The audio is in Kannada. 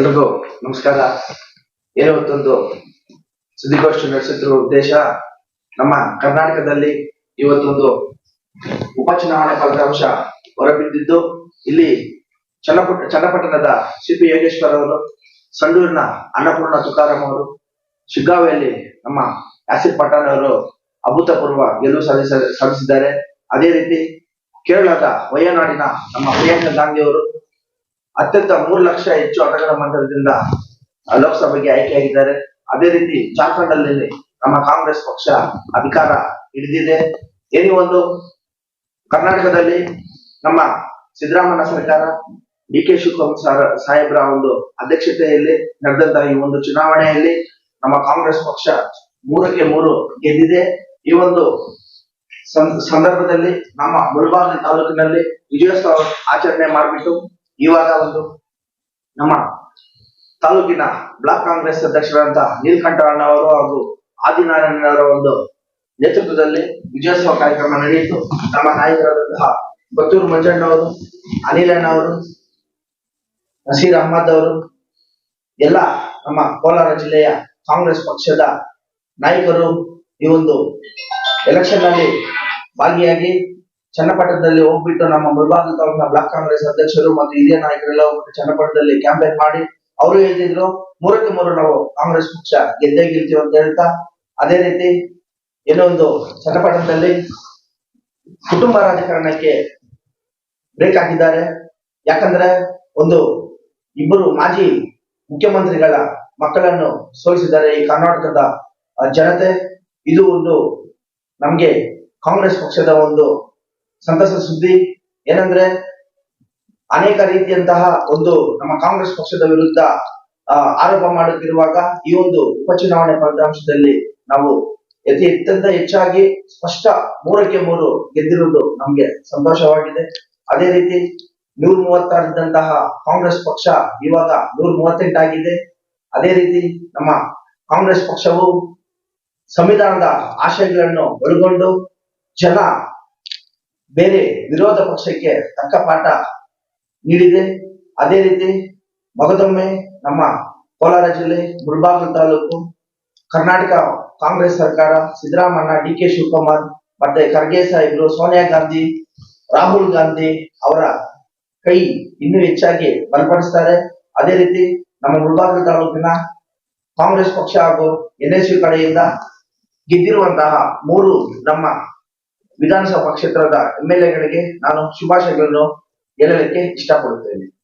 ಎಲ್ರಿಗೂ ನಮಸ್ಕಾರ. ಇವತ್ತೊಂದು ಸುದ್ದಿಗೋಷ್ಠಿ ನಡೆಸುತ್ತಿರುವ ಉದ್ದೇಶ ನಮ್ಮ ಕರ್ನಾಟಕದಲ್ಲಿ ಇವತ್ತೊಂದು ಉಪಚುನಾವಣೆ ಫಲಿತಾಂಶ ಹೊರಬಿದ್ದಿದ್ದು, ಇಲ್ಲಿ ಚನ್ನಪಟ್ಟ, ಚನ್ನಪಟ್ಟಣದ ಸಿಪಿ ಯೋಗೇಶ್ವರ್ ಅವರು, ಸಂಡೂರಿನ ಅನ್ನಪೂರ್ಣ ತುಕಾರಾಮ್ ಅವರು, ಶಿಗ್ಗಾವಿಯಲ್ಲಿ ನಮ್ಮ ಆಸಿಫ್ ಪಠಾಣ್ ಅವರು ಅಭೂತಪೂರ್ವ ಗೆಲುವು ಸಾಧಿಸ, ಸಾಧಿಸಿದ್ದಾರೆ. ಅದೇ ರೀತಿ ಕೇರಳದ ವಯನಾಡಿನ ನಮ್ಮ ಪ್ರಿಯಾಂಕಾ ಗಾಂಧಿ ಅವರು ಅತ್ಯಂತ ಮೂರು ಲಕ್ಷ ಹೆಚ್ಚು ಮತಗಳ ಮಂಡಲದಿಂದ ಲೋಕಸಭೆಗೆ ಆಯ್ಕೆಯಾಗಿದ್ದಾರೆ. ಅದೇ ರೀತಿ ಜಾರ್ಖಂಡ್ ಅಲ್ಲಿ ನಮ್ಮ ಕಾಂಗ್ರೆಸ್ ಪಕ್ಷ ಅಧಿಕಾರ ಹಿಡಿದಿದೆ. ಏನೇ ಒಂದು ಕರ್ನಾಟಕದಲ್ಲಿ ನಮ್ಮ ಸಿದ್ದರಾಮಯ್ಯ ಸರ್ಕಾರ, ಡಿ ಕೆ ಶಿವಕುಮಾರ್ ಸಾಹೇಬ್ರ ಒಂದು ಅಧ್ಯಕ್ಷತೆಯಲ್ಲಿ ನಡೆದಂತಹ ಈ ಒಂದು ಚುನಾವಣೆಯಲ್ಲಿ ನಮ್ಮ ಕಾಂಗ್ರೆಸ್ ಪಕ್ಷ ಮೂರಕ್ಕೆ ಮೂರು ಗೆದ್ದಿದೆ. ಈ ಒಂದು ಸಂದರ್ಭದಲ್ಲಿ ನಮ್ಮ ಮುಳಬಾಗಿಲು ತಾಲೂಕಿನಲ್ಲಿ ವಿಜಯೋತ್ಸವ ಆಚರಣೆ ಮಾಡಿಬಿಟ್ಟು ಇವಾಗ ಒಂದು ನಮ್ಮ ತಾಲೂಕಿನ ಬ್ಲಾಕ್ ಕಾಂಗ್ರೆಸ್ ಅಧ್ಯಕ್ಷರಾದಂತಹ ನೀಲಕಂಠರಣ್ಣ ಅವರು ಹಾಗೂ ಆದಿನಾರಾಯಣವರ ಒಂದು ನೇತೃತ್ವದಲ್ಲಿ ವಿಜಯೋತ್ಸವ ಕಾರ್ಯಕ್ರಮ ನಡೆಯಿತು. ನಮ್ಮ ನಾಯಕರಾದಂತಹ ಮಂಜಣ್ಣ ಅವರು, ಅನಿಲ್ ಅಣ್ಣವರು ನಸೀರ್ ಅಹಮದ್ ಅವರು, ಎಲ್ಲ ನಮ್ಮ ಕೋಲಾರ ಜಿಲ್ಲೆಯ ಕಾಂಗ್ರೆಸ್ ಪಕ್ಷದ ನಾಯಕರು ಈ ಒಂದು ಎಲೆಕ್ಷನ್ನಲ್ಲಿ ಭಾಗಿಯಾಗಿ ಚನ್ನಪಟ್ಟಣದಲ್ಲಿ ಹೋಗ್ಬಿಟ್ಟು ನಮ್ಮ ಮುಳಬಾಗಿಲು ತಾಲೂಕಿನ ಬ್ಲಾಕ್ ಕಾಂಗ್ರೆಸ್ ಅಧ್ಯಕ್ಷರು ಮತ್ತು ಹಿರಿಯ ನಾಯಕರೆಲ್ಲ ಹೋಗ್ಬಿಟ್ಟು ಚನ್ನಪಟ್ಟಣದಲ್ಲಿ ಕ್ಯಾಂಪೇನ್ ಮಾಡಿ, ಅವರು ಹೇಳ್ತಿದ್ರು ಮೂರಕ್ಕೆ ಮೂರು ನಾವು ಕಾಂಗ್ರೆಸ್ ಪಕ್ಷ ಗೆದ್ದೇ ಗೆಲ್ತೀವಿ ಅಂತ ಹೇಳ್ತಾ, ಅದೇ ರೀತಿ ಇನ್ನೊಂದು ಚನ್ನಪಟ್ಟಣದಲ್ಲಿ ಕುಟುಂಬ ರಾಜಕಾರಣಕ್ಕೆ ಬ್ರೇಕ್ ಹಾಕಿದ್ದಾರೆ. ಯಾಕಂದ್ರೆ ಒಂದು ಇಬ್ಬರು ಮಾಜಿ ಮುಖ್ಯಮಂತ್ರಿಗಳ ಮಕ್ಕಳನ್ನು ಸೋಲಿಸಿದ್ದಾರೆ ಈ ಕರ್ನಾಟಕದ ಜನತೆ. ಇದು ಒಂದು ನಮ್ಗೆ ಕಾಂಗ್ರೆಸ್ ಪಕ್ಷದ ಒಂದು ಸಂತಸ ಸುದ್ದಿ ಏನಂದ್ರೆ ಅನೇಕ ರೀತಿಯಂತಹ ಒಂದು ನಮ್ಮ ಕಾಂಗ್ರೆಸ್ ಪಕ್ಷದ ವಿರುದ್ಧ ಆರೋಪ ಮಾಡುತ್ತಿರುವಾಗ ಈ ಒಂದು ಉಪಚುನಾವಣೆ ಫಲಿತಾಂಶದಲ್ಲಿ ನಾವು ಅತಿ ಅತ್ಯಂತ ಹೆಚ್ಚಾಗಿ ಸ್ಪಷ್ಟ ಮೂರಕ್ಕೆ ಮೂರು ಗೆದ್ದಿರುವುದು ನಮ್ಗೆ ಸಂತೋಷವಾಗಿದೆ. ಅದೇ ರೀತಿ ನೂರ ಮೂವತ್ತಾರಿದ್ದಂತಹ ಕಾಂಗ್ರೆಸ್ ಪಕ್ಷ ಇವಾಗ ನೂರ ಮೂವತ್ತೆಂಟಾಗಿದೆ. ಅದೇ ರೀತಿ ನಮ್ಮ ಕಾಂಗ್ರೆಸ್ ಪಕ್ಷವು ಸಂವಿಧಾನದ ಆಶಯಗಳನ್ನು ಒಳಗೊಂಡು ಜನ ಬೇರೆ ವಿರೋಧ ಪಕ್ಷಕ್ಕೆ ತಕ್ಕ ಪಾಠ ನೀಡಿದೆ. ಅದೇ ರೀತಿ ಮಗದೊಮ್ಮೆ ನಮ್ಮ ಕೋಲಾರ ಜಿಲ್ಲೆ ಮುಳಬಾಗಿಲು ತಾಲೂಕು ಕರ್ನಾಟಕ ಕಾಂಗ್ರೆಸ್ ಸರ್ಕಾರ ಸಿದ್ದರಾಮಣ್ಣ ಡಿ ಕೆ ಶಿವಕುಮಾರ್ ಮತ್ತೆ ಖರ್ಗೆ ಸಾಹೇಬ್ರು, ಸೋನಿಯಾ ಗಾಂಧಿ, ರಾಹುಲ್ ಗಾಂಧಿ ಅವರ ಕೈ ಇನ್ನೂ ಹೆಚ್ಚಾಗಿ ಬಲಪಡಿಸ್ತಾರೆ. ಅದೇ ರೀತಿ ನಮ್ಮ ಮುಳಬಾಗಿಲು ತಾಲೂಕಿನ ಕಾಂಗ್ರೆಸ್ ಪಕ್ಷ ಹಾಗೂ ಎನ್ ಎಸ್ ಯು ಕಡೆಯಿಂದ ಗೆದ್ದಿರುವಂತಹ ಮೂರು ನಮ್ಮ ವಿಧಾನಸಭಾ ಕ್ಷೇತ್ರದ ಎಂ ಎಲ್ ಎಗಳಿಗೆ ನಾನು ಶುಭಾಶಯಗಳನ್ನು ಹೇಳಲಿಕ್ಕೆ ಇಷ್ಟಪಡುತ್ತೇನೆ.